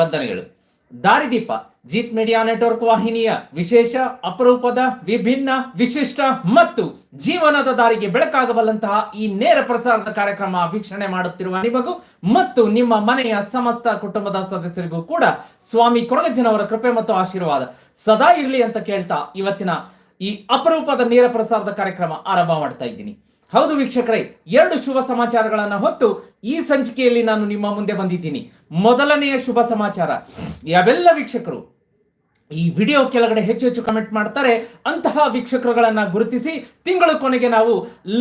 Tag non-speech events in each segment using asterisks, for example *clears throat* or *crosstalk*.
ವಂದನೆಗಳು. ದಾರಿದೀಪ, Jeet media network ವಾಹಿನಿಯ ವಿಶೇಷ ಅಪರೂಪದ ವಿಭಿನ್ನ ವಿಶಿಷ್ಟ ಮತ್ತು ಜೀವನದ ದಾರಿಗೆ ಬೆಳಕಾಗಬಲ್ಲಂತಹ ಈ ನೇರ ಪ್ರಸಾರದ ಕಾರ್ಯಕ್ರಮ ವೀಕ್ಷಣೆ ಮಾಡುತ್ತಿರುವ ನಿಮಗೂ ಮತ್ತು ನಿಮ್ಮ ಮನೆಯ ಸಮಸ್ತ ಕುಟುಂಬದ ಸದಸ್ಯರಿಗೂ ಕೂಡ ಸ್ವಾಮಿ ಕೊರಗಜ್ಜನವರ ಕೃಪೆ ಮತ್ತು ಆಶೀರ್ವಾದ. ಸದಾ ಇರಲಿ ಅಂತ ಕೇಳ್ತಾ ಇವತ್ತಿನ ಈ ಅಪರೂಪದ ನೇರ ಪ್ರಸಾರದ ಕಾರ್ಯಕ್ರಮ ಆರಂಭ ಮಾಡ್ತಾ ಇದ್ದೀನಿ. ಹೌದು ವೀಕ್ಷಕರೇ, ಎರಡು ಶುಭ ಸಮಾಚಾರಗಳನ್ನ ಹೊತ್ತು ಈ ಸಂಚಿಕೆಯಲ್ಲಿ ನಾನು ನಿಮ್ಮ ಮುಂದೆ ಬಂದಿದ್ದೀನಿ. ಮೊದಲನೆಯ ಶುಭ ಸಮಾಚಾರ, ಯಾವೆಲ್ಲ ವೀಕ್ಷಕರು ಈ ವಿಡಿಯೋ ಕೆಳಗಡೆ ಹೆಚ್ಚು ಹೆಚ್ಚು ಕಮೆಂಟ್ ಮಾಡ್ತಾರೆ, ಅಂತಹ ವೀಕ್ಷಕರುಗಳನ್ನ ಗುರುತಿಸಿ ತಿಂಗಳ ಕೊನೆಗೆ ನಾವು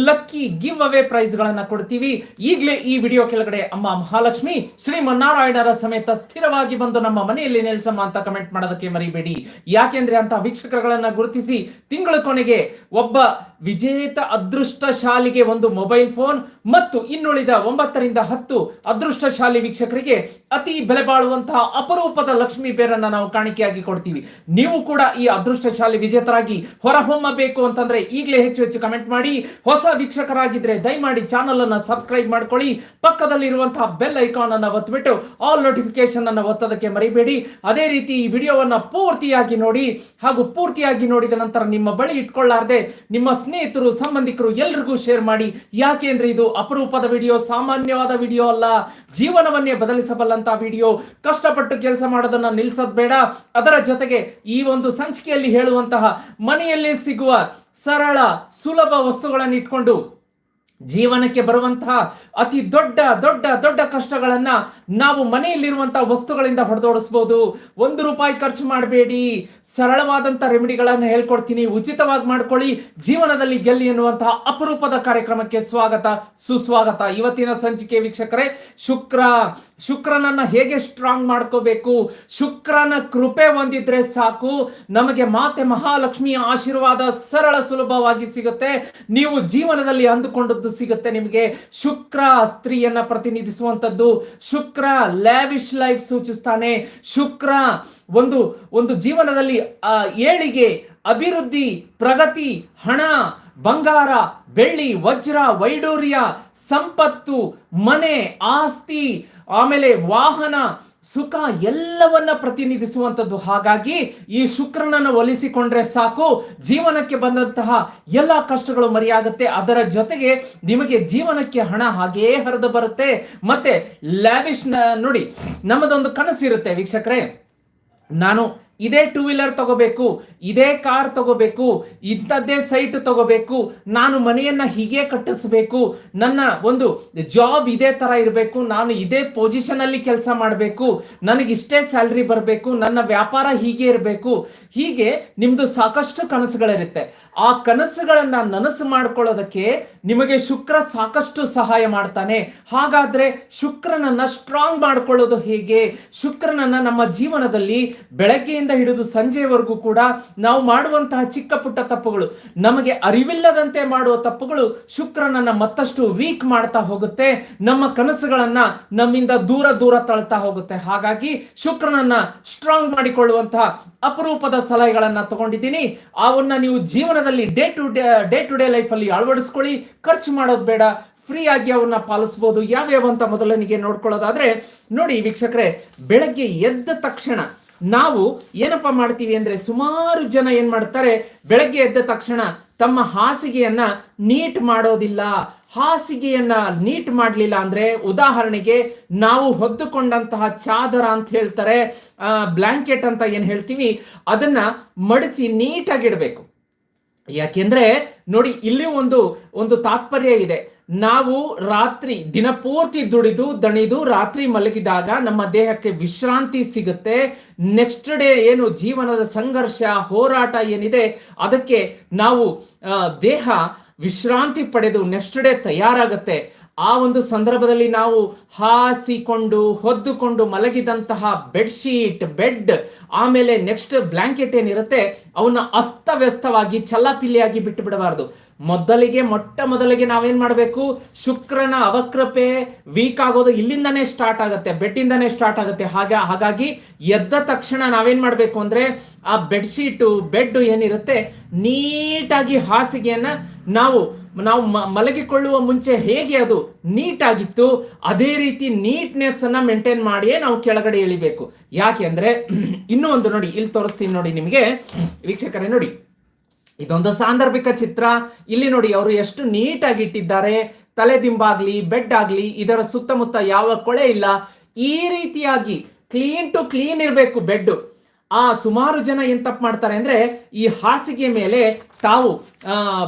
ಲಕ್ಕಿ ಗಿವ್ ಅವೇ ಪ್ರೈಸ್ ಗಳನ್ನ ಕೊಡ್ತೀವಿ. ಈಗಲೇ ಈ ವಿಡಿಯೋ ಕೆಳಗಡೆ ಅಮ್ಮ ಮಹಾಲಕ್ಷ್ಮಿ ಶ್ರೀ ಮನ್ನಾರಾಯಣರ ಸಮೇತ ಸ್ಥಿರವಾಗಿ ಬಂದು ನಮ್ಮ ಮನೆಯಲ್ಲಿ ನೆಲೆಸಮ್ಮ ಅಂತ ಕಮೆಂಟ್ ಮಾಡೋದಕ್ಕೆ ಮರಿಬೇಡಿ. ಯಾಕೆಂದ್ರೆ ಅಂತ ವೀಕ್ಷಕರುಗಳನ್ನ ಗುರುತಿಸಿ ತಿಂಗಳ ಕೊನೆಗೆ ಒಬ್ಬ ವಿಜೇತ ಅದೃಷ್ಟಶಾಲಿಗೆ ಒಂದು ಮೊಬೈಲ್ ಫೋನ್ ಮತ್ತು ಇನ್ನುಳಿದ ಒಂಬತ್ತರಿಂದ ಹತ್ತು ಅದೃಷ್ಟಶಾಲಿ ವೀಕ್ಷಕರಿಗೆ ಅತಿ ಬೆಲೆ ಬಾಳುವಂತಹ ಅಪರೂಪದ ಲಕ್ಷ್ಮಿ ಬೇರನ್ನ ನಾವು ಕಾಣಿಕೆಯಾಗಿ ಕೊಡ್ತೀವಿ. ನೀವು ಕೂಡ ಈ ಅದೃಷ್ಟಶಾಲಿ ವಿಜೇತರಾಗಿ ಹೊರಹೊಮ್ಮಬೇಕು ಅಂತಂದ್ರೆ ಈಗಲೇ ಹೆಚ್ಚು ಹೆಚ್ಚು ಕಮೆಂಟ್ ಮಾಡಿ. ಹೊಸ ವೀಕ್ಷಕರಾಗಿದ್ರೆ ದಯಮಾಡಿ ಚಾನಲ್ ಅನ್ನ ಸಬ್ಸ್ಕ್ರೈಬ್ ಮಾಡ್ಕೊಳ್ಳಿ. ಪಕ್ಕದಲ್ಲಿರುವಂತಹ ಬೆಲ್ ಐಕಾನ್ ಅನ್ನ ಒತ್ತಿಬಿಟ್ಟು ಆಲ್ ನೋಟಿಫಿಕೇಶನ್ ಅನ್ನ ಒತ್ತೋದಕ್ಕೆ ಮರಿಬೇಡಿ. ಅದೇ ರೀತಿ ಈ ವಿಡಿಯೋವನ್ನ ಪೂರ್ತಿಯಾಗಿ ನೋಡಿ ಹಾಗೂ ಪೂರ್ತಿಯಾಗಿ ನೋಡಿದ ನಂತರ ನಿಮ್ಮ ಬಳಿ ಇಟ್ಕೊಳ್ಳಾರ್ದೆ ನಿಮ್ಮ ಸ್ನೇಹಿತರು, ಸಂಬಂಧಿಕರು ಎಲ್ರಿಗೂ ಶೇರ್ ಮಾಡಿ. ಯಾಕೆ ಅಂದ್ರೆ ಇದು ಅಪರೂಪದ ವಿಡಿಯೋ ಸಾಮಾನ್ಯವಾದ ವಿಡಿಯೋ ಅಲ್ಲ. ಜೀವನವನ್ನೇ ಬದಲಿಸಬಲ್ಲಂತ ವಿಡಿಯೋ ಕಷ್ಟಪಟ್ಟು ಕೆಲಸ ಮಾಡೋದನ್ನ ನಿಲ್ಸೋದ್ ಬೇಡ. ಅದರ ಜೊತೆಗೆ ಈ ಒಂದು ಸಂಚಿಕೆಯಲ್ಲಿ ಹೇಳುವಂತಹ ಮನೆಯಲ್ಲೇ ಸಿಗುವ ಸರಳ, ಸುಲಭ ವಸ್ತುಗಳನ್ನು ಇಟ್ಕೊಂಡು ಜೀವನಕ್ಕೆ ಬರುವಂತಹ ಅತಿ ದೊಡ್ಡ ದೊಡ್ಡ ದೊಡ್ಡ ಕಷ್ಟಗಳನ್ನ ನಾವು ಮನೆಯಲ್ಲಿರುವಂತಹ ವಸ್ತುಗಳಿಂದ ಹೊಡೆದೋಡಿಸ್ಬೋದು. ಒಂದು ರೂಪಾಯಿ ಖರ್ಚು ಮಾಡಬೇಡಿ. ಸರಳವಾದಂತ ರೆಮಿಡಿಗಳನ್ನು ಹೇಳ್ಕೊಡ್ತೀನಿ. ಉಚಿತವಾಗಿ ಮಾಡ್ಕೊಳ್ಳಿ. ಜೀವನದಲ್ಲಿ ಗೆಲ್ಲಿ ಎನ್ನುವಂತಹ ಅಪರೂಪದ ಕಾರ್ಯಕ್ರಮಕ್ಕೆ ಸ್ವಾಗತ, ಸುಸ್ವಾಗತ. ಇವತ್ತಿನ ಸಂಚಿಕೆ ವೀಕ್ಷಕರೇ, ಶುಕ್ರ. ಶುಕ್ರನನ್ನ ಹೇಗೆ ಸ್ಟ್ರಾಂಗ್ ಮಾಡ್ಕೋಬೇಕು? ಶುಕ್ರನ ಕೃಪೆ ಹೊಂದಿದ್ರೆ ಸಾಕು. ನಮಗೆ ಮಾತೆ ಮಹಾಲಕ್ಷ್ಮಿಯ ಆಶೀರ್ವಾದ ಸರಳ ಸುಲಭವಾಗಿ ಸಿಗುತ್ತೆ. ನೀವು ಜೀವನದಲ್ಲಿ ಅಂದುಕೊಂಡದ್ದು ಸಿಗುತ್ತೆ ನಿಮಗೆ. ಶುಕ್ರ ಸ್ತ್ರೀಯನ್ನ ಪ್ರತಿನಿಧಿಸುವಂತದ್ದು ಶುಕ್ರ ಲ್ಯಾವಿಶ್ ಲೈಫ್ ಸೂಚಿಸ್ತಾನೆ. ಶುಕ್ರ ಒಂದು ಒಂದು ಜೀವನದಲ್ಲಿ ಏಳಿಗೆ ಅಭಿವೃದ್ಧಿ, ಪ್ರಗತಿ, ಹಣ, ಬಂಗಾರ, ಬೆಳ್ಳಿ, ವಜ್ರ, ವೈಡೂರ್ಯ, ಸಂಪತ್ತು, ಮನೆ, ಆಸ್ತಿ, ಆಮೇಲೆ ವಾಹನ ಸುಖ ಎಲ್ಲವನ್ನ ಪ್ರತಿನಿಧಿಸುವಂಥದ್ದು. ಹಾಗಾಗಿ ಈ ಶುಕ್ರನನ್ನು ಒಲಿಸಿಕೊಂಡ್ರೆ ಸಾಕು, ಜೀವನಕ್ಕೆ ಬಂದಂತಹ ಎಲ್ಲ ಕಷ್ಟಗಳು ಮರೆಯಾಗುತ್ತೆ. ಅದರ ಜೊತೆಗೆ ನಿಮಗೆ ಜೀವನಕ್ಕೆ ಹಣ ಹಾಗೇ ಹರಿದು ಬರುತ್ತೆ. ಮತ್ತೆ ಲ್ಯಾವಿಶ್ ನೋಡಿ, ನಮ್ಮದೊಂದು ಕನಸಿರುತ್ತೆ ವೀಕ್ಷಕರೇ. ನಾನು ಇದೇ ಟೂ ವೀಲರ್ ತಗೋಬೇಕು, ಇದೇ ಕಾರ್ ತಗೋಬೇಕು, ಇಂಥದ್ದೇ ಸೈಟ್ ತಗೋಬೇಕು, ನಾನು ಮನೆಯನ್ನ ಹೀಗೆ ಕಟ್ಟಿಸ್ಬೇಕು, ನನ್ನ ಒಂದು ಜಾಬ್ ಇದೇ ತರ ಇರಬೇಕು, ನಾನು ಇದೇ ಪೊಸಿಷನ್ ಅಲ್ಲಿ ಕೆಲಸ ಮಾಡಬೇಕು, ನನಗೆ ಇಷ್ಟೇ ಸ್ಯಾಲ್ರಿ ಬರಬೇಕು, ನನ್ನ ವ್ಯಾಪಾರ ಹೀಗೆ ಇರಬೇಕು, ಹೀಗೆ ನಿಮ್ದು ಸಾಕಷ್ಟು ಕನಸುಗಳಿರುತ್ತೆ. ಆ ಕನಸುಗಳನ್ನ ನನಸು ಮಾಡ್ಕೊಳ್ಳೋದಕ್ಕೆ ನಿಮಗೆ ಶುಕ್ರ ಸಾಕಷ್ಟು ಸಹಾಯ ಮಾಡ್ತಾನೆ. ಹಾಗಾದ್ರೆ ಶುಕ್ರನನ್ನ ಸ್ಟ್ರಾಂಗ್ ಮಾಡ್ಕೊಳ್ಳೋದು ಹೇಗೆ? ಶುಕ್ರನನ್ನ ನಮ್ಮ ಜೀವನದಲ್ಲಿ ಬೆಳಗ್ಗೆಯಿಂದ ಹಿಡಿದು ಸಂಜೆವರೆಗೂ ಕೂಡ ನಾವು ಮಾಡುವಂತಹ ಚಿಕ್ಕ ಪುಟ್ಟ ತಪ್ಪುಗಳು, ನಮಗೆ ಅರಿವಿಲ್ಲದಂತೆ ಮಾಡುವ ತಪ್ಪುಗಳು ಶುಕ್ರನನ್ನ ಮತ್ತಷ್ಟು ವೀಕ್ ಮಾಡ್ತಾ ಹೋಗುತ್ತೆ, ನಮ್ಮ ಕನಸುಗಳನ್ನ ನಮ್ಮಿಂದ ದೂರ ದೂರ ತಳ್ತಾ ಹೋಗುತ್ತೆ. ಹಾಗಾಗಿ ಶುಕ್ರನನ್ನ ಸ್ಟ್ರಾಂಗ್ ಮಾಡಿಕೊಳ್ಳುವಂತಹ ಅಪರೂಪದ ಸಲಹೆಗಳನ್ನ ತಗೊಂಡಿದ್ದೀನಿ. ಅವನ್ನ ನೀವು ಜೀವನದಲ್ಲಿ day to day day to day life ಅಲ್ಲಿ ಅಳವಡಿಸ್ಕೊಳ್ಳಿ. ಖರ್ಚು ಮಾಡೋದು ಬೇಡ ಫ್ರೀ ಆಗಿ ಅವನ್ನ ಪಾಲಿಸಬಹುದು ಯಾವ್ಯಾವ ಅಂತ ಮೊದಲನಿಗೆ ನೋಡ್ಕೊಳ್ಳೋದಾದ್ರೆ, ನೋಡಿ ವೀಕ್ಷಕರೇ, ಬೆಳಗ್ಗೆ ಎದ್ದ ತಕ್ಷಣ ನಾವು ಏನಪ್ಪ ಮಾಡ್ತೀವಿ ಅಂದ್ರೆ ಸುಮಾರು ಜನ ಏನ್ ಮಾಡ್ತಾರೆ, ಬೆಳಗ್ಗೆ ಎದ್ದ ತಕ್ಷಣ ತಮ್ಮ ಹಾಸಿಗೆಯನ್ನ ನೀಟ್ ಮಾಡೋದಿಲ್ಲ. ಹಾಸಿಗೆಯನ್ನ ನೀಟ್ ಮಾಡಲಿಲ್ಲ ಅಂದ್ರೆ ಉದಾಹರಣೆಗೆ ನಾವು ಹೊದ್ದುಕೊಂಡಂತಹ ಚಾದರ ಅಂತ ಹೇಳ್ತಾರೆ ಬ್ಲಾಂಕೆಟ್ ಅಂತ ಏನ್ ಹೇಳ್ತೀವಿ, ಅದನ್ನ ಮಡಿಸಿ ನೀಟಾಗಿಡಬೇಕು. ಯಾಕೆಂದ್ರೆ ನೋಡಿ, ಇಲ್ಲಿ ಒಂದು ಒಂದು ತಾತ್ಪರ್ಯ ಇದೆ. ನಾವು ರಾತ್ರಿ ದಿನಪೂರ್ತಿ ದುಡಿದು, ದಣಿದು ರಾತ್ರಿ ಮಲಗಿದಾಗ ನಮ್ಮ ದೇಹಕ್ಕೆ ವಿಶ್ರಾಂತಿ ಸಿಗುತ್ತೆ. ನೆಕ್ಸ್ಟ್ ಡೇ ಏನು ಜೀವನದ ಸಂಘರ್ಷ, ಹೋರಾಟ ಏನಿದೆ, ಅದಕ್ಕೆ ನಾವು ದೇಹ ವಿಶ್ರಾಂತಿ ಪಡೆದು ನೆಕ್ಸ್ಟ್ ಡೇ ತಯಾರಾಗುತ್ತೆ. ಆ ಒಂದು ಸಂದರ್ಭದಲ್ಲಿ ನಾವು ಹಾಸಿಕೊಂಡು, ಹೊದ್ದುಕೊಂಡು ಮಲಗಿದಂತಹ ಬೆಡ್ಶೀಟ್, ಬೆಡ್, ಆಮೇಲೆ ನೆಕ್ಸ್ಟ್ ಬ್ಲಾಂಕೆಟ್ ಏನಿರುತ್ತೆ, ಅವನ್ನ ಅಸ್ತವ್ಯಸ್ತವಾಗಿ, ಚಲ್ಲಾಪಿಲ್ಲಿಯಾಗಿ ಬಿಟ್ಟು ಬಿಡಬಾರ್ದು. ಮೊದಲಿಗೆ, ಮೊಟ್ಟ ಮೊದಲಿಗೆ ನಾವೇನ್ ಮಾಡಬೇಕು? ಶುಕ್ರನ ಅವಕೃಪೆ ವೀಕ್ ಆಗೋದು ಇಲ್ಲಿಂದಾನೇ ಸ್ಟಾರ್ಟ್ ಆಗುತ್ತೆ ಬೆಡ್ಡಿಂದಾನೇ ಸ್ಟಾರ್ಟ್ ಆಗುತ್ತೆ. ಹಾಗೆ, ಹಾಗಾಗಿ ಎದ್ದ ತಕ್ಷಣ ನಾವೇನ್ ಮಾಡಬೇಕು ಅಂದ್ರೆ, ಆ ಬೆಡ್ಶೀಟು ಬೆಡ್ ಏನಿರುತ್ತೆ, ನೀಟಾಗಿ ಹಾಸಿಗೆಯನ್ನ ನಾವು ನಾವು ಮಲಗಿಕೊಳ್ಳುವ ಮುಂಚೆ ಹೇಗೆ ಅದು ನೀಟಾಗಿತ್ತು, ಅದೇ ರೀತಿ ನೀಟ್ನೆಸ್ ಅನ್ನ ಮೇಂಟೈನ್ ಮಾಡಿಯೇ ನಾವು ಕೆಳಗಡೆ ಇಳಿಬೇಕು. ಯಾಕೆ ಅಂದ್ರೆ, *clears throat* ಇನ್ನೂ ಒಂದು ನೋಡಿ, ಇಲ್ಲಿ ತೋರಿಸ್ತೀನಿ ನೋಡಿ ನಿಮಗೆ. ವೀಕ್ಷಕರೇ ನೋಡಿ. ಇದೊಂದು ಸಾಂದರ್ಭಿಕ ಚಿತ್ರ. ಇಲ್ಲಿ ನೋಡಿ ಅವರು ಎಷ್ಟು ನೀಟಾಗಿ ಇಟ್ಟಿದ್ದಾರೆ. ತಲೆದಿಂಬಾಗ್ಲಿ ಬೆಡ್ ಆಗ್ಲಿ, ಇದರ ಸುತ್ತಮುತ್ತ ಯಾವ ಕೊಳೆ ಇಲ್ಲ. ಈ ರೀತಿಯಾಗಿ ಕ್ಲೀನ್ ಟು ಕ್ಲೀನ್ ಇರಬೇಕು ಬೆಡ್ ಆ ಸುಮಾರು ಜನ ಏನ್ ತಪ್ಪು ಮಾಡ್ತಾರೆ ಅಂದ್ರೆ ಈ ಹಾಸಿಗೆ ಮೇಲೆ ತಾವು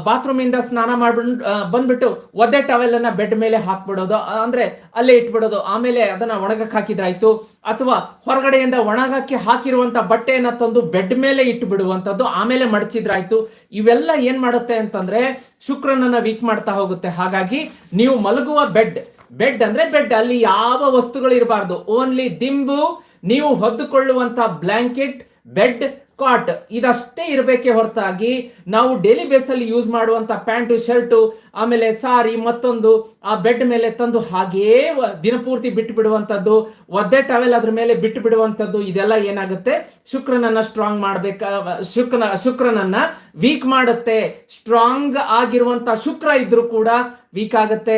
ಬಾತ್ರೂಮ್ ಇಂದ ಸ್ನಾನ ಮಾಡ್ಬಿಟ್ಟು ಬಂದ್ಬಿಟ್ಟು ಒದ್ದೆ ಟವೆಲ್ ಅನ್ನ ಬೆಡ್ ಮೇಲೆ ಹಾಕ್ಬಿಡೋದು ಅಂದ್ರೆ ಅಲ್ಲೇ ಇಟ್ಬಿಡೋದು, ಆಮೇಲೆ ಅದನ್ನ ಒಣಗಕ್ಕೆ ಹಾಕಿದ್ರಾಯ್ತು, ಅಥವಾ ಹೊರಗಡೆಯಿಂದ ಒಣಗಕ್ಕೆ ಹಾಕಿರುವಂತ ಬಟ್ಟೆಯನ್ನ ತಂದು ಬೆಡ್ ಮೇಲೆ ಇಟ್ಟು ಬಿಡುವಂತದ್ದು ಆಮೇಲೆ ಮಡಚಿದ್ರಾಯ್ತು, ಇವೆಲ್ಲ ಏನ್ ಮಾಡುತ್ತೆ ಅಂತಂದ್ರೆ ಶುಕ್ರನನ್ನ ವೀಕ್ ಮಾಡ್ತಾ ಹೋಗುತ್ತೆ. ಹಾಗಾಗಿ ನೀವು ಮಲಗುವ ಬೆಡ್ ಬೆಡ್ ಅಂದ್ರೆ ಬೆಡ್, ಅಲ್ಲಿ ಯಾವ ವಸ್ತುಗಳು ಇರಬಾರ್ದು ಓನ್ಲಿ ದಿಂಬು ನೀವು ಹೊದ್ದುಕೊಳ್ಳುವಂತ ಬ್ಲಾಂಕೆಟ್, ಬೆಡ್, ಕಾಟ್ ಇದಷ್ಟೇ ಇರಬೇಕೆ ಹೊರತಾಗಿ ನಾವು ಡೈಲಿ ಬೇಸಲ್ಲಿ ಯೂಸ್ ಮಾಡುವಂತ ಪ್ಯಾಂಟು, ಶರ್ಟು, ಆಮೇಲೆ ಸಾರಿ ಮತ್ತೊಂದು ಆ ಬೆಡ್ ಮೇಲೆ ತಂದು ಹಾಗೇ ದಿನಪೂರ್ತಿ ಬಿಟ್ಟು ಬಿಡುವಂಥದ್ದು ಒದ್ದೆ ಟವೆಲ್ ಅದ್ರ ಮೇಲೆ ಬಿಟ್ಟು ಬಿಡುವಂಥದ್ದು ಇದೆಲ್ಲ ಏನಾಗುತ್ತೆ? ಶುಕ್ರನನ್ನ ಸ್ಟ್ರಾಂಗ್ ಮಾಡ್ಬೇಕ ಶುಕ್ರನ ಶುಕ್ರನನ್ನ ವೀಕ್ ಮಾಡುತ್ತೆ. ಸ್ಟ್ರಾಂಗ್ ಆಗಿರುವಂತ ಶುಕ್ರ ಇದ್ರೂ ಕೂಡ ವೀಕ್ ಆಗುತ್ತೆ.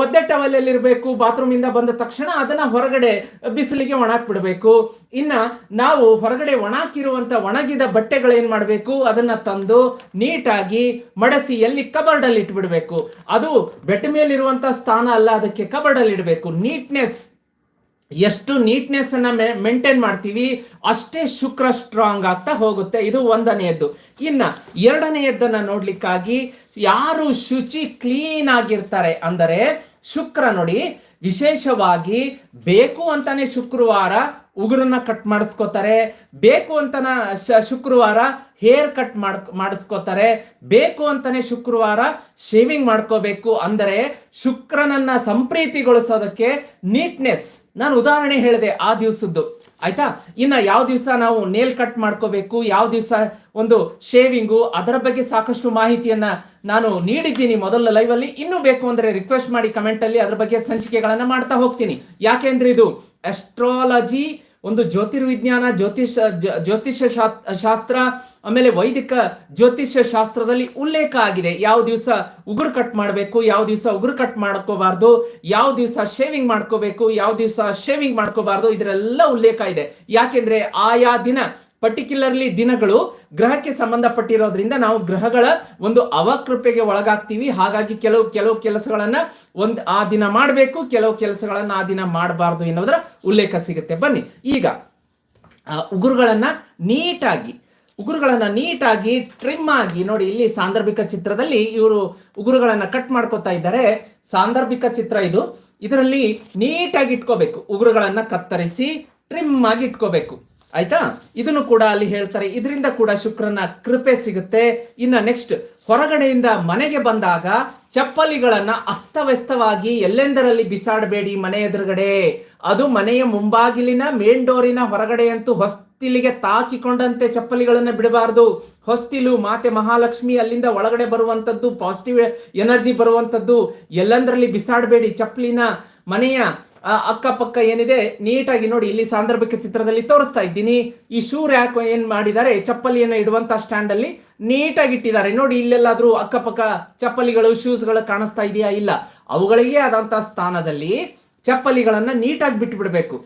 ಒದ್ದೆ ಟವೆಲ್ ಇರಬೇಕು ಬಾತ್ರೂಮ್ ಇಂದ ಬಂದ ತಕ್ಷಣ ಅದನ್ನ ಹೊರಗಡೆ ಬಿಸಿಲಿಗೆ ಬಿಡಬೇಕು ಇನ್ನ ನಾವು ಹೊರಗಡೆ ಒಣಾಕಿರುವಂತ ಒಣಗಿದ ಬಟ್ಟೆಗಳು ಏನ್ ಮಾಡಬೇಕು? ಅದನ್ನ ತಂದು ನೀಟಾಗಿ ಮಡಸಿ ಎಲ್ಲಿ ಕಬರ್ಡ್ ಅಲ್ಲಿ ಇಟ್ಬಿಡ್ಬೇಕು. ಅದು ಬೆಡ್ ಮೇಲಿರುವಂತ ಸ್ಥಾನ ಅಲ್ಲ, ಅದಕ್ಕೆ ಕಬಡಲ್ಲಿ ಅಲ್ಲಿ ಇಡಬೇಕು. ನೀಟ್ನೆಸ್ ಎಷ್ಟು ನೀಟ್ನೆಸ್ ಅನ್ನ ಮೇಂಟೈನ್ ಮಾಡ್ತೀವಿ, ಅಷ್ಟೇ ಶುಕ್ರ ಸ್ಟ್ರಾಂಗ್ ಆಗ್ತಾ ಹೋಗುತ್ತೆ. ಇದು ಒಂದನೆಯದ್ದು. ಇನ್ನ ಎರಡನೆಯದ್ದನ್ನ ನೋಡ್ಲಿಕ್ಕಾಗಿ ಯಾರು ಶುಚಿ ಕ್ಲೀನ್ ಆಗಿರ್ತಾರೆ ಅಂದರೆ ಶುಕ್ರ ನೋಡಿ, ವಿಶೇಷವಾಗಿ ಬೇಕು ಅಂತಾನೆ ಶುಕ್ರವಾರ ಉಗುರನ್ನ ಕಟ್ ಮಾಡಿಸ್ಕೋತಾರೆ, ಬೇಕು ಅಂತನ ಶುಕ್ರವಾರ ಹೇರ್ ಕಟ್ ಮಾಡ್ ಮಾಡಿಸ್ಕೋತಾರೆ. ಬೇಕು ಅಂತಾನೆ ಶುಕ್ರವಾರ ಶೇವಿಂಗ್ ಮಾಡ್ಕೋಬೇಕು. ಅಂದರೆ ಶುಕ್ರನನ್ನ ಸಂಪ್ರೀತಿಗೊಳಿಸೋದಕ್ಕೆ ನೀಟ್ನೆಸ್ ನಾನು ಉದಾಹರಣೆ ಹೇಳಿದೆ ಆ ದಿವಸದ್ದು. ಆಯ್ತಾ? ಇನ್ನ ಯಾವ ದಿವಸ ನಾವು ನೇಲ್ ಕಟ್ ಮಾಡ್ಕೋಬೇಕು, ಯಾವ ದಿವಸ ಒಂದು ಶೇವಿಂಗು ಅದರ ಬಗ್ಗೆ ಸಾಕಷ್ಟು ಮಾಹಿತಿಯನ್ನ ನಾನು ನೀಡಿದ್ದೀನಿ ಮೊದಲ ಲೈವ್ ಅಲ್ಲಿ. ಇನ್ನೂ ಬೇಕು ಅಂದ್ರೆ ರಿಕ್ವೆಸ್ಟ್ ಮಾಡಿ ಕಮೆಂಟ್ ಅಲ್ಲಿ ಅದ್ರ ಬಗ್ಗೆ ಸಂಚಿಕೆಗಳನ್ನ ಮಾಡ್ತಾ ಹೋಗ್ತೀನಿ. ಯಾಕೆಂದ್ರೆ ಇದು ಅಸ್ಟ್ರಾಲಜಿ ಒಂದು ಜ್ಯೋತಿರ್ವಿಜ್ಞಾನ, ಜ್ಯೋತಿಷ ಜ್ಯೋತಿಷ್ಯ ಶಾಸ್ತ್ರ, ಆಮೇಲೆ ವೈದಿಕ ಜ್ಯೋತಿಷ್ಯ ಶಾಸ್ತ್ರದಲ್ಲಿ ಉಲ್ಲೇಖ ಆಗಿದೆ. ಯಾವ ದಿವಸ ಉಗುರು ಕಟ್ ಮಾಡಬೇಕು, ಯಾವ ದಿವಸ ಉಗುರು ಕಟ್ ಮಾಡ್ಕೋಬಾರ್ದು, ಯಾವ ದಿವಸ ಶೇವಿಂಗ್ ಮಾಡ್ಕೋಬೇಕು, ಯಾವ ದಿವಸ ಶೇವಿಂಗ್ ಮಾಡ್ಕೋಬಾರ್ದು, ಇದರೆಲ್ಲ ಉಲ್ಲೇಖ ಇದೆ. ಯಾಕೆಂದ್ರೆ ಆಯಾ ದಿನ ಪರ್ಟಿಕ್ಯುಲರ್ಲಿ ದಿನಗಳು ಗ್ರಹಕ್ಕೆ ಸಂಬಂಧಪಟ್ಟಿರೋದ್ರಿಂದ ನಾವು ಗ್ರಹಗಳ ಒಂದು ಅವಕೃಪೆಗೆ ಒಳಗಾಗ್ತೀವಿ. ಹಾಗಾಗಿ ಕೆಲವು ಕೆಲವು ಕೆಲಸಗಳನ್ನ ಒಂದು ಆ ದಿನ ಮಾಡಬೇಕು, ಕೆಲವು ಕೆಲಸಗಳನ್ನ ಆ ದಿನ ಮಾಡಬಾರ್ದು ಎನ್ನುವುದರ ಉಲ್ಲೇಖ ಸಿಗುತ್ತೆ. ಬನ್ನಿ, ಈಗ ಉಗುರುಗಳನ್ನ ನೀಟಾಗಿ ಉಗುರುಗಳನ್ನ ನೀಟಾಗಿ ಟ್ರಿಮ್ ಆಗಿ, ನೋಡಿ ಇಲ್ಲಿ ಸಾಂದರ್ಭಿಕ ಚಿತ್ರದಲ್ಲಿ ಇವರು ಉಗುರುಗಳನ್ನ ಕಟ್ ಮಾಡ್ಕೋತಾ ಇದ್ದಾರೆ. ಸಾಂದರ್ಭಿಕ ಚಿತ್ರ ಇದು. ಇದರಲ್ಲಿ ನೀಟಾಗಿ ಇಟ್ಕೋಬೇಕು. ಉಗುರುಗಳನ್ನ ಕತ್ತರಿಸಿ ಟ್ರಿಮ್ ಆಗಿ ಇಟ್ಕೋಬೇಕು. ಆಯ್ತಾ? ಇದನ್ನು ಕೂಡ ಅಲ್ಲಿ ಹೇಳ್ತಾರೆ, ಇದರಿಂದ ಕೂಡ ಶುಕ್ರನ ಕೃಪೆ ಸಿಗುತ್ತೆ. ಇನ್ನ ನೆಕ್ಸ್ಟ್ ಹೊರಗಡೆಯಿಂದ ಮನೆಗೆ ಬಂದಾಗ ಚಪ್ಪಲಿಗಳನ್ನ ಅಸ್ತವ್ಯಸ್ತವಾಗಿ ಎಲ್ಲೆಂದರಲ್ಲಿ ಬಿಸಾಡಬೇಡಿ ಮನೆ ಎದುರುಗಡೆ. ಅದು ಮನೆಯ ಮುಂಬಾಗಿಲಿನ ಮೇನ್ ಡೋರಿನ ಹೊರಗಡೆ ಅಂತೂ ಹೊಸ್ತಿಲಿಗೆ ತಾಕಿಕೊಂಡಂತೆ ಚಪ್ಪಲಿಗಳನ್ನ ಬಿಡಬಾರದು. ಹೊಸ್ತಿಲು, ಮಾತೆ ಮಹಾಲಕ್ಷ್ಮಿ ಅಲ್ಲಿಂದ ಒಳಗಡೆ ಬರುವಂತದ್ದು ಪಾಸಿಟಿವ್ ಎನರ್ಜಿ ಬರುವಂತದ್ದು, ಎಲ್ಲೆಂದರಲ್ಲಿ ಬಿಸಾಡಬೇಡಿ ಚಪ್ಪಲಿನ ಮನೆಯ ಅಕ್ಕಪಕ್ಕ ಏನಿದೆ, ನೀಟಾಗಿ ನೋಡಿ ಇಲ್ಲಿ ಸಾಂದರ್ಭಿಕ ಚಿತ್ರದಲ್ಲಿ ತೋರಿಸ್ತಾ ಇದ್ದೀನಿ. ಈ ಶೂ ರ್ಯಾಕ್ ಏನ್ ಮಾಡಿದ್ದಾರೆ, ಚಪ್ಪಲಿಯನ್ನು ಇಡುವಂತ ಸ್ಟ್ಯಾಂಡ್ ಅಲ್ಲಿ ನೀಟಾಗಿ ಇಟ್ಟಿದ್ದಾರೆ. ನೋಡಿ, ಇಲ್ಲೆಲ್ಲಾದ್ರೂ ಅಕ್ಕಪಕ್ಕ ಚಪ್ಪಲಿಗಳು, ಶೂಸ್ಗಳು ಕಾಣಿಸ್ತಾ ಇದೆಯಾ? ಇಲ್ಲ. ಅವುಗಳಿಗೆ ಆದಂತ ಸ್ಥಾನದಲ್ಲಿ ಚಪ್ಪಲಿಗಳನ್ನ ನೀಟಾಗಿ ಬಿಟ್ಟು ಬಿಡಬೇಕು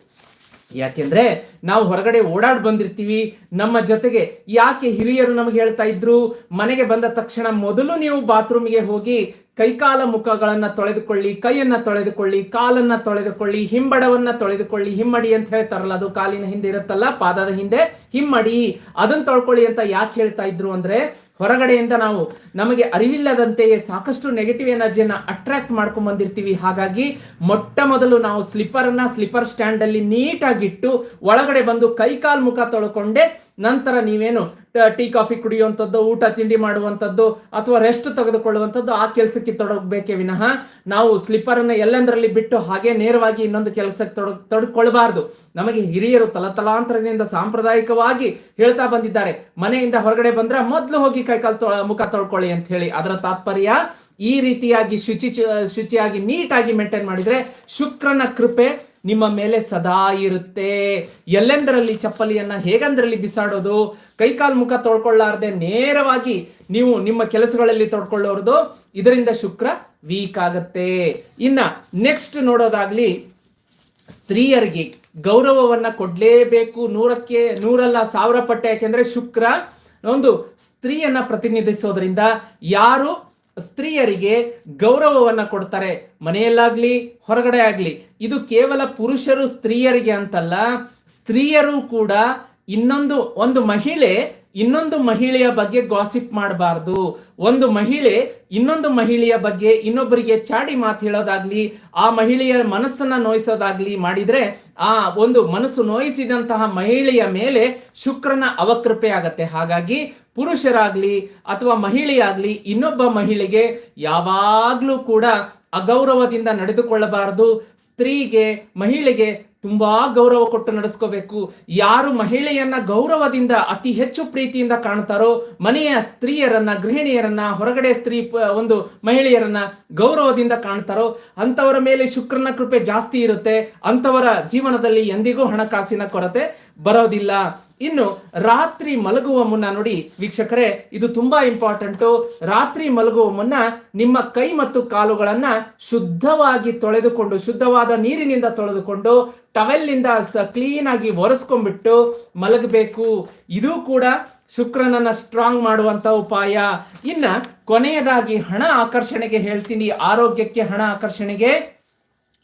ಯಾಕೆಂದ್ರೆ ನಾವು ಹೊರಗಡೆ ಓಡಾಡ್ ಬಂದಿರ್ತೀವಿ. ನಮ್ಮ ಜೊತೆಗೆ ಯಾಕೆ ಹಿರಿಯರು ನಮಗೆ ಹೇಳ್ತಾ ಇದ್ರು, ಮನೆಗೆ ಬಂದ ತಕ್ಷಣ ಮೊದಲು ನೀವು ಬಾತ್ರೂಮ್ಗೆ ಹೋಗಿ ಕೈಕಾಲ ಮುಖಗಳನ್ನ ತೊಳೆದುಕೊಳ್ಳಿ, ಕೈಯನ್ನ ತೊಳೆದುಕೊಳ್ಳಿ, ಕಾಲನ್ನ ತೊಳೆದುಕೊಳ್ಳಿ, ಹಿಂಬಡವನ್ನ ತೊಳೆದುಕೊಳ್ಳಿ, ಹಿಮ್ಮಡಿ ಅಂತ ಹೇಳ್ತಾರಲ್ಲ, ಅದು ಕಾಲಿನ ಹಿಂದೆ ಇರುತ್ತಲ್ಲ, ಪಾದದ ಹಿಂದೆ, ಹಿಮ್ಮಡಿ, ಅದನ್ನ ತೊಳ್ಕೊಳ್ಳಿ ಅಂತ ಯಾಕೆ ಹೇಳ್ತಾ ಇದ್ರು ಅಂದ್ರೆ ಹೊರಗಡೆಯಿಂದ ನಾವು ನಮಗೆ ಅರಿವಿಲ್ಲದಂತೆಯೇ ಸಾಕಷ್ಟು ನೆಗೆಟಿವ್ ಎನರ್ಜಿಯನ್ನು ಅಟ್ರಾಕ್ಟ್ ಮಾಡ್ಕೊಂಡು ಬಂದಿರ್ತೀವಿ. ಹಾಗಾಗಿ ಮೊಟ್ಟ ಮೊದಲು ನಾವು ಸ್ಲಿಪ್ಪರ್ ಅನ್ನ ಸ್ಲಿಪ್ಪರ್ ಸ್ಟ್ಯಾಂಡ್ ಅಲ್ಲಿ ನೀಟಾಗಿಟ್ಟು ಒಳಗಡೆ ಬಂದು ಕೈ ಕಾಲ್ ಮುಖ ತೊಳ್ಕೊಂಡೆ, ನಂತರ ನೀವೇನು, ಟ- ಕಾಫಿ ಕುಡಿಯುವಂಥದ್ದು, ಊಟ, ತಿಂಡಿ ಮಾಡುವಂಥದ್ದು ಅಥವಾ ರೆಸ್ಟ್ ತೆಗೆದುಕೊಳ್ಳುವಂಥದ್ದು ಆ ಕೆಲಸಕ್ಕೆ ತೊಡಗಬೇಕೇ ವಿನಃ ನಾವು ಸ್ಲಿಪ್ಪರ್ ಅನ್ನ ಎಲ್ಲೆಂದರಲ್ಲಿ ಬಿಟ್ಟು ಹಾಗೆ ನೇರವಾಗಿ ಇನ್ನೊಂದು ಕೆಲಸಕ್ಕೆ ತೊಡಗ್, ತೊಡ್ಕೊಳ್ಬಾರ್ದು. ನಮಗೆ ಹಿರಿಯರು ತಲತಲಾಂತರದಿಂದ ಸಾಂಪ್ರದಾಯಿಕವಾಗಿ ಹೇಳ್ತಾ ಬಂದಿದ್ದಾರೆ. ಮನೆಯಿಂದ ಹೊರಗಡೆ ಬಂದ್ರೆ ಮೊದಲು ಹೋಗಿ ಕೈಕಾಲು ತೊಳ, ಮುಖ ತೊಳ್ಕೊಳ್ಳಿ ಅಂತ ಹೇಳಿ ಅದರ ತಾತ್ಪರ್ಯ ಈ ರೀತಿಯಾಗಿ ಶುಚಿ ಶುಚಿಯಾಗಿ ನೀಟಾಗಿ ಮೇಂಟೈನ್ ಮಾಡಿದ್ರೆ ಶುಕ್ರನ ಕೃಪೆ ನಿಮ್ಮ ಮೇಲೆ ಸದಾ ಇರುತ್ತೆ. ಎಲ್ಲೆಂದರಲ್ಲಿ ಚಪ್ಪಲಿಯನ್ನ ಹೇಗಂದ್ರಲ್ಲಿ ಬಿಸಾಡೋದು? ಕೈಕಾಲು ಮುಖ ತೊಳ್ಕೊಳ್ಳಾರ್ದೆ ನೇರವಾಗಿ ನೀವು ನಿಮ್ಮ ಕೆಲಸಗಳಲ್ಲಿ ತೊಡ್ಕೊಳ್ಳೋರ್ದು ಇದರಿಂದ ಶುಕ್ರ ವೀಕ್ ಆಗತ್ತೆ. ಇನ್ನ ನೆಕ್ಸ್ಟ್ ನೋಡೋದಾಗ್ಲಿ ಸ್ತ್ರೀಯರಿಗೆ ಗೌರವವನ್ನ ಕೊಡ್ಲೇಬೇಕು. ನೂರಕ್ಕೆ ನೂರಲ್ಲ ಸಾವಿರ ಪಟ್ಟೆ ಯಾಕೆಂದ್ರೆ ಶುಕ್ರ ಒಂದು ಸ್ತ್ರೀಯನ್ನ ಪ್ರತಿನಿಧಿಸೋದ್ರಿಂದ ಯಾರು ಸ್ತ್ರೀಯರಿಗೆ ಗೌರವವನ್ನ ಕೊಡ್ತಾರೆ? ಮನೆಯಲ್ಲಾಗ್ಲಿ, ಹೊರಗಡೆ ಆಗ್ಲಿ. ಇದು ಕೇವಲ ಪುರುಷರು ಸ್ತ್ರೀಯರಿಗೆ ಅಂತಲ್ಲ, ಸ್ತ್ರೀಯರು ಕೂಡ ಇನ್ನೊಂದು, ಒಂದು ಮಹಿಳೆ ಇನ್ನೊಂದು ಮಹಿಳೆಯ ಬಗ್ಗೆ ಗಾಸಿಪ್ ಮಾಡಬಾರ್ದು. ಒಂದು ಮಹಿಳೆ ಇನ್ನೊಂದು ಮಹಿಳೆಯ ಬಗ್ಗೆ ಇನ್ನೊಬ್ಬರಿಗೆ ಚಾಡಿ ಮಾತು ಹೇಳೋದಾಗ್ಲಿ, ಆ ಮಹಿಳೆಯ ಮನಸ್ಸನ್ನ ನೋಯಿಸೋದಾಗ್ಲಿ ಮಾಡಿದ್ರೆ, ಆ ಒಂದು ಮನಸ್ಸು ನೋಯಿಸಿದಂತಹ ಮಹಿಳೆಯ ಮೇಲೆ ಶುಕ್ರನ ಅವಕೃಪೆ ಆಗತ್ತೆ. ಹಾಗಾಗಿ ಪುರುಷರಾಗ್ಲಿ ಅಥವಾ ಮಹಿಳೆಯಾಗ್ಲಿ ಇನ್ನೊಬ್ಬ ಮಹಿಳೆಗೆ ಯಾವಾಗ್ಲೂ ಕೂಡ ಅಗೌರವದಿಂದ ನಡೆದುಕೊಳ್ಳಬಾರದು. ಸ್ತ್ರೀಗೆ, ಮಹಿಳೆಗೆ ತುಂಬಾ ಗೌರವ ಕೊಟ್ಟು ನಡೆಸ್ಕೋಬೇಕು. ಯಾರು ಮಹಿಳೆಯನ್ನ ಗೌರವದಿಂದ, ಅತಿ ಹೆಚ್ಚು ಪ್ರೀತಿಯಿಂದ ಕಾಣ್ತಾರೋ, ಮನೆಯ ಸ್ತ್ರೀಯರನ್ನ, ಗೃಹಿಣಿಯರನ್ನ, ಹೊರಗಡೆ ಸ್ತ್ರೀ ಒಂದು ಮಹಿಳೆಯರನ್ನ ಗೌರವದಿಂದ ಕಾಣ್ತಾರೋ ಅಂತವರ ಮೇಲೆ ಶುಕ್ರನ ಕೃಪೆ ಜಾಸ್ತಿ ಇರುತ್ತೆ ಅಂತವರ ಜೀವನದಲ್ಲಿ ಎಂದಿಗೂ ಹಣಕಾಸಿನ ಕೊರತೆ ಬರೋದಿಲ್ಲ. ಇನ್ನು ರಾತ್ರಿ ಮಲಗುವ ಮುನ್ನ ನೋಡಿ ವೀಕ್ಷಕರೇ, ಇದು ತುಂಬಾ ಇಂಪಾರ್ಟೆಂಟು ರಾತ್ರಿ ಮಲಗುವ ಮುನ್ನ ನಿಮ್ಮ ಕೈ ಮತ್ತು ಕಾಲುಗಳನ್ನ ಶುದ್ಧವಾಗಿ ತೊಳೆದುಕೊಂಡು, ಶುದ್ಧವಾದ ನೀರಿನಿಂದ ತೊಳೆದುಕೊಂಡು ಟವೆಲ್ನಿಂದ ಕ್ಲೀನ್ ಆಗಿ ಒರೆಸ್ಕೊಂಡ್ಬಿಟ್ಟು ಮಲಗಬೇಕು. ಇದು ಕೂಡ ಶುಕ್ರನನ್ನ ಸ್ಟ್ರಾಂಗ್ ಮಾಡುವಂತ ಉಪಾಯ. ಇನ್ನ ಕೊನೆಯದಾಗಿ ಹಣ ಆಕರ್ಷಣೆಗೆ ಹೇಳ್ತೀನಿ. ಆರೋಗ್ಯಕ್ಕೆ ಹಣ ಆಕರ್ಷಣೆಗೆ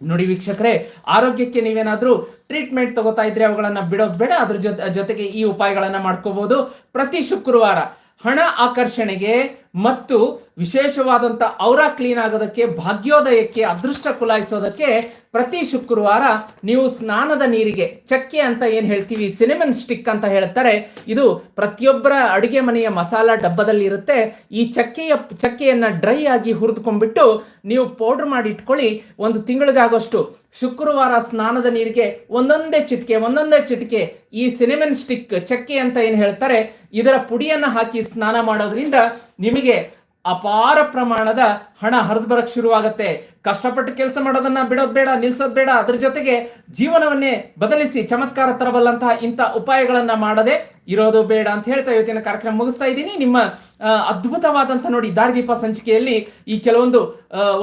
ನೋಡಿ ವೀಕ್ಷಕರೇ, ಆರೋಗ್ಯಕ್ಕೆ ನೀವೇನಾದ್ರೂ ಟ್ರೀಟ್ಮೆಂಟ್ ತಗೋತಾ ಇದ್ರೆ ಅವುಗಳನ್ನ ಬಿಡೋದು ಬೇಡ, ಅದ್ರ ಜೊತೆ ಜೊತೆಗೆ ಈ ಉಪಾಯಗಳನ್ನ ಮಾಡ್ಕೋಬಹುದು ಪ್ರತಿ ಶುಕ್ರವಾರ ಹಣ ಆಕರ್ಷಣೆಗೆ ಮತ್ತು ವಿಶೇಷವಾದಂತ ಔರ ಕ್ಲೀನ್ ಆಗೋದಕ್ಕೆ, ಭಾಗ್ಯೋದಯಕ್ಕೆ, ಅದೃಷ್ಟ ಕುಲಾಯಿಸೋದಕ್ಕೆ ಪ್ರತಿ ಶುಕ್ರವಾರ ನೀವು ಸ್ನಾನದ ನೀರಿಗೆ, ಚಕ್ಕೆ ಅಂತ ಏನು ಹೇಳ್ತೀವಿ ಸಿನಿಮನ್ ಸ್ಟಿಕ್ ಅಂತ ಹೇಳ್ತಾರೆ, ಇದು ಪ್ರತಿಯೊಬ್ಬರ ಅಡುಗೆ ಮನೆಯ ಮಸಾಲ ಡಬ್ಬದಲ್ಲಿ ಇರುತ್ತೆ. ಈ ಚಕ್ಕೆಯ, ಚಕ್ಕೆಯನ್ನ ಡ್ರೈ ಆಗಿ ಹುರಿದುಕೊಂಡ್ಬಿಟ್ಟು ನೀವು ಪೌಡರ್ ಮಾಡಿ ಇಟ್ಕೊಳ್ಳಿ. ಒಂದು ತಿಂಗಳಿಗಾಗೋಷ್ಟು ಶುಕ್ರವಾರ ಸ್ನಾನದ ನೀರಿಗೆ ಒಂದೊಂದೇ ಚಿಟಿಕೆ ಒಂದೊಂದೇ ಚಿಟಿಕೆ ಈ ಸಿನಿಮನ್ ಸ್ಟಿಕ್ ಚಕ್ಕೆ ಅಂತ ಏನು ಹೇಳ್ತಾರೆ, ಇದರ ಪುಡಿಯನ್ನ ಹಾಕಿ ಸ್ನಾನ ಮಾಡೋದ್ರಿಂದ ನಿಮಗೆ ಅಪಾರ ಪ್ರಮಾಣದ ಹಣ ಹರಿದು ಬರಕ್ ಶುರುವಾಗುತ್ತೆ. ಕಷ್ಟಪಟ್ಟು ಕೆಲಸ ಮಾಡೋದನ್ನ ಬಿಡೋದು ಬೇಡ, ನಿಲ್ಸೋದು ಬೇಡ. ಅದ್ರ ಜೊತೆಗೆ ಜೀವನವನ್ನೇ ಬದಲಿಸಿ ಚಮತ್ಕಾರ ತರಬಲ್ಲಂತಹ ಇಂಥ ಉಪಾಯಗಳನ್ನ ಮಾಡದೆ ಇರೋದು ಬೇಡ ಅಂತ ಹೇಳ್ತಾ ಇವತ್ತಿನ ಕಾರ್ಯಕ್ರಮ ಮುಗಿಸ್ತಾ ಇದ್ದೀನಿ. ನಿಮ್ಮ ಅದ್ಭುತವಾದಂತಹ ಅದ್ಭುತವಾದಂತ ನೋಡಿ ದಾರಿದೀಪ ಸಂಚಿಕೆಯಲ್ಲಿ ಈ ಕೆಲವೊಂದು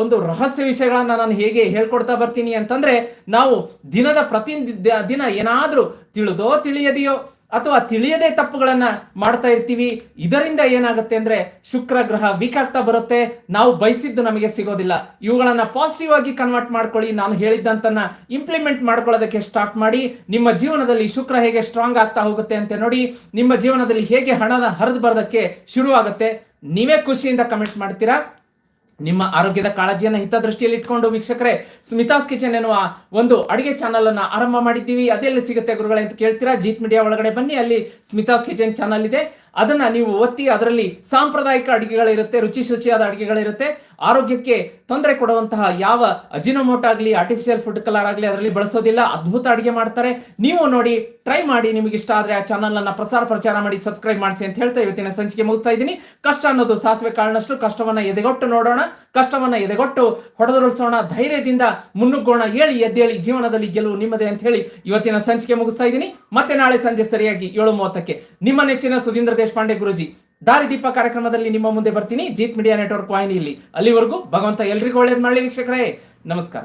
ಒಂದು ರಹಸ್ಯ ವಿಷಯಗಳನ್ನ ನಾನು ಹೇಗೆ ಹೇಳ್ಕೊಡ್ತಾ ಬರ್ತೀನಿ ಅಂತಂದ್ರೆ ನಾವು ದಿನದ ಪ್ರತಿ ದಿನ ಏನಾದ್ರೂ ತಿಳಿದೋ ತಿಳಿಯದೆಯೋ ಅಥವಾ ತಿಳಿಯದೆ ತಪ್ಪುಗಳನ್ನ ಮಾಡ್ತಾ ಇರ್ತೀವಿ. ಇದರಿಂದ ಏನಾಗುತ್ತೆ ಅಂದ್ರೆ ಶುಕ್ರ ಗ್ರಹ ವೀಕ್ ಆಗ್ತಾ ಬರುತ್ತೆ. ನಾವು ಬಯಸಿದ್ದು ನಮಗೆ ಸಿಗೋದಿಲ್ಲ. ಇವುಗಳನ್ನ ಪಾಸಿಟಿವ್ ಆಗಿ ಕನ್ವರ್ಟ್ ಮಾಡ್ಕೊಳ್ಳಿ. ನಾನು ಹೇಳಿದ್ದಂತನ್ನ ಇಂಪ್ಲಿಮೆಂಟ್ ಮಾಡ್ಕೊಳ್ಳೋದಕ್ಕೆ ಸ್ಟಾರ್ಟ್ ಮಾಡಿ. ನಿಮ್ಮ ಜೀವನದಲ್ಲಿ ಶುಕ್ರ ಹೇಗೆ ಸ್ಟ್ರಾಂಗ್ ಆಗ್ತಾ ಹೋಗುತ್ತೆ ಅಂತ ನೋಡಿ. ನಿಮ್ಮ ಜೀವನದಲ್ಲಿ ಹೇಗೆ ಹಣದ ಹರಿದು ಬರೋದಕ್ಕೆ ಶುರುವಾಗುತ್ತೆ. ನೀವೇ ಖುಷಿಯಿಂದ ಕಮೆಂಟ್ ಮಾಡ್ತೀರಾ? ನಿಮ್ಮ ಆರೋಗ್ಯದ ಕಾಳಜಿಯನ್ನು ಹಿತದೃಷ್ಟಿಯಲ್ಲಿ ಇಟ್ಕೊಂಡು ವೀಕ್ಷಕರೇ ಸ್ಮಿತಾಸ್ ಕಿಚನ್ ಎನ್ನುವ ಒಂದು ಅಡಿಗೆ ಚಾನಲ್ ಅನ್ನ ಆರಂಭ ಮಾಡಿದ್ದೀವಿ. ಅದೆಲ್ಲಿ ಸಿಗುತ್ತೆ ಗುರುಗಳೇ ಅಂತ ಕೇಳ್ತೀರಾ? ಜೀತ್ ಮೀಡಿಯಾ ಒಳಗಡೆ ಬನ್ನಿ. ಅಲ್ಲಿ ಸ್ಮಿತಾಸ್ ಕಿಚನ್ ಚಾನಲ್ ಇದೆ. ಅದನ್ನ ನೀವು ಒತ್ತಿ ಅದರಲ್ಲಿ ಸಾಂಪ್ರದಾಯಿಕ ಅಡಿಗೆಗಳಿರುತ್ತೆ, ರುಚಿ ಶುಚಿಯಾದ ಅಡಿಗೆಗಳಿರುತ್ತೆ. ಆರೋಗ್ಯಕ್ಕೆ ತೊಂದರೆ ಕೊಡುವಂತಹ ಯಾವ ಅಜಿನೋಮೋಟ್ ಆಗಲಿ ಆರ್ಟಿಫಿಷಿಯಲ್ ಫುಡ್ ಕಲರ್ ಆಗಲಿ ಅದರಲ್ಲಿ ಬಳಸೋದಿಲ್ಲ. ಅದ್ಭುತ ಅಡಿಗೆ ಮಾಡ್ತಾರೆ. ನೀವು ನೋಡಿ ಟ್ರೈ ಮಾಡಿ ನಿಮಗೆ ಇಷ್ಟ ಆದ್ರೆ ಆ ಚಾನಲ್ ಅನ್ನ ಪ್ರಸಾರ ಪ್ರಚಾರ ಮಾಡಿ ಸಬ್ಸ್ಕ್ರೈಬ್ ಮಾಡಿಸಿ ಅಂತ ಹೇಳ್ತಾ ಇವತ್ತಿನ ಸಂಚಿಕೆ ಮುಗಿಸ್ತಾ ಇದ್ದೀನಿ. ಕಷ್ಟ ಅನ್ನೋದು ಸಾಸಿವೆ ಕಾಳನಷ್ಟು ಕಷ್ಟವನ್ನ ಎದೆಗೊಟ್ಟು ನೋಡೋಣ. ಕಷ್ಟವನ್ನ ಎದೆಗೊಟ್ಟು ಹೊಡೆದುರುಳಿಸೋಣ. ಧೈರ್ಯದಿಂದ ಮುನ್ನುಗ್ಗೋಣ. ಹೇಳಿ, ಎದ್ದೇಳಿ ಜೀವನದಲ್ಲಿ ಗೆಲುವು ನಿಮ್ಮದೇ ಅಂತ ಹೇಳಿ ಇವತ್ತಿನ ಸಂಚಿಕೆ ಮುಗಿಸ್ತಾ ಇದ್ದೀನಿ. ಮತ್ತೆ ನಾಳೆ ಸಂಜೆ ಸರಿಯಾಗಿ ಏಳು ಮೂವತ್ತಕ್ಕೆ. ನಿಮ್ಮ ನೆಚ್ಚಿನ ಸುಧೀಂದ್ರ ದೇಶಪಾಂಡೆ ಗುರುಜಿ. ದಾರಿದೀಪ ಕಾರ್ಯಕ್ರಮದಲ್ಲಿ ನಿಮ್ಮ ಮುಂದೆ ಬರ್ತೀನಿ. ಜೀತ್ ಮೀಡಿಯಾ ನೆಟ್ವರ್ಕ್ ವಾಹಿನಿಯಲ್ಲಿ. ಅಲ್ಲಿವರೆಗೂ ಭಗವಂತ ಎಲ್ರಿಗೂ ಒಳ್ಳೇದು ಮಾಡಲಿ ವೀಕ್ಷಕರೇ. ನಮಸ್ಕಾರ.